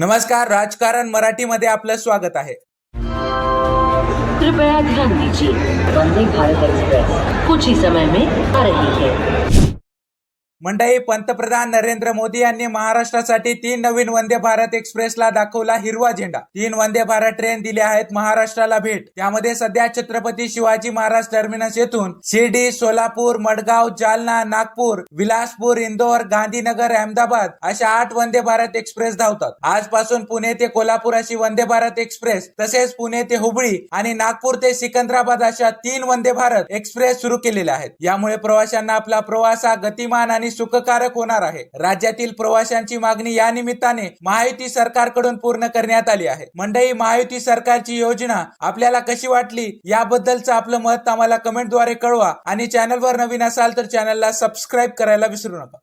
नमस्कार राजकारण मराठीमध्ये आपलं स्वागत आहे. कृपया ध्यान दीजिए. वंदे भारत एक्सप्रेस. कुछ ही समय में आ रही है. मंडई पंतप्रधान नरेंद्र मोदी यांनी महाराष्ट्रासाठी तीन नवीन वंदे भारत एक्सप्रेसला दाखवला हिरवा झेंडा. तीन वंदे भारत ट्रेन दिल्या आहेत महाराष्ट्राला भेट. त्यामध्ये सध्या छत्रपती शिवाजी महाराज टर्मिनस येथून शिर्डी सोलापूर मडगाव जालना नागपूर विलासपूर इंदोर गांधीनगर अहमदाबाद अशा आठ वंदे भारत एक्सप्रेस धावतात. आजपासून पुणे ते कोल्हापूर अशी वंदे भारत एक्सप्रेस तसेच पुणे ते हुबळी आणि नागपूर ते सिकंदराबाद अशा तीन वंदे भारत एक्सप्रेस सुरू केलेल्या आहेत. यामुळे प्रवाशांना आपला प्रवास हा गतिमान आणि सुखकारक होणार आहे. राज्यातील प्रवाशांची मागणी या निमित्ताने महायुती सरकारकडून पूर्ण करण्यात आली आहे. मंडळी महायुती सरकारची योजना आपल्याला कशी वाटली? याबद्दलचं आपलं मत आम्हाला कमेंटद्वारे कळवा. आणि चॅनलवर नवीन असाल तर चॅनलला सबस्क्राईब करायला विसरू नका.